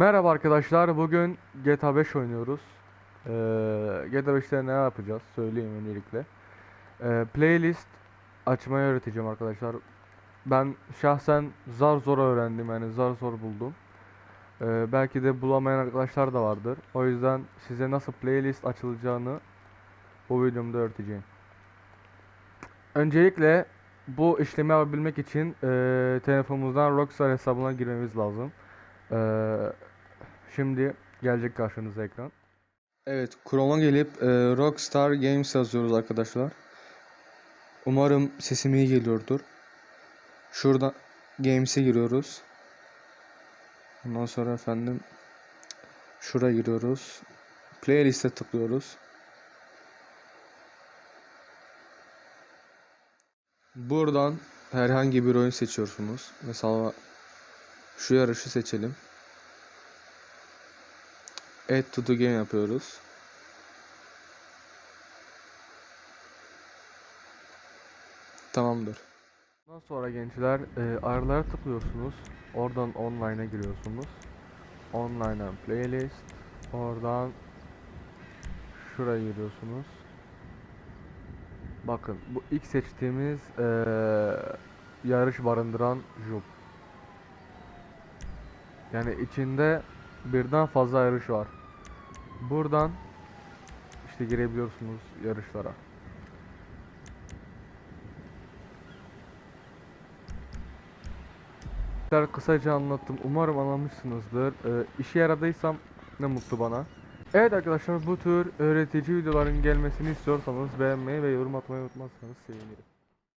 Merhaba arkadaşlar. Bugün GTA 5 oynuyoruz. Ee, GTA 5'te ne yapacağız? Söyleyeyim öncelikle. Ee, playlist açmayı öğreteceğim arkadaşlar. Ben şahsen zar zor öğrendim yani zar zor buldum. Ee, belki de bulamayan arkadaşlar da vardır. O yüzden size nasıl playlist açılacağını bu videomda öğreteceğim. Öncelikle bu işlemi yapabilmek için eee telefonumuzdan Rockstar hesabına girmemiz lazım. Eee, şimdi gelecek karşınıza ekran. Evet, Chrome'a gelip eee, Rockstar Games yazıyoruz arkadaşlar. Umarım sesim iyi geliyordur. Şurada Games'e giriyoruz. Ondan sonra efendim şuraya giriyoruz. Playlist'e tıklıyoruz. Buradan herhangi bir oyun seçiyorsunuz. Mesela şu yarışı seçelim. Add to the game yapıyoruz. Tamamdır. Ondan sonra gençler e, ayarlara tıklıyorsunuz. Oradan online'a giriyorsunuz. Online'a playlist. Oradan şuraya giriyorsunuz. Bakın bu ilk seçtiğimiz eee, yarış barındıran Jup. Yani içinde birden fazla yarış var. Buradan işte girebiliyorsunuz yarışlara. Arkadaşlar, Kısaca anlattım. Umarım anlamışsınızdır. Ee, işe yaradıysam ne mutlu bana. Evet arkadaşlar bu tür öğretici videoların gelmesini istiyorsanız beğenmeyi ve yorum atmayı unutmazsanız sevinirim.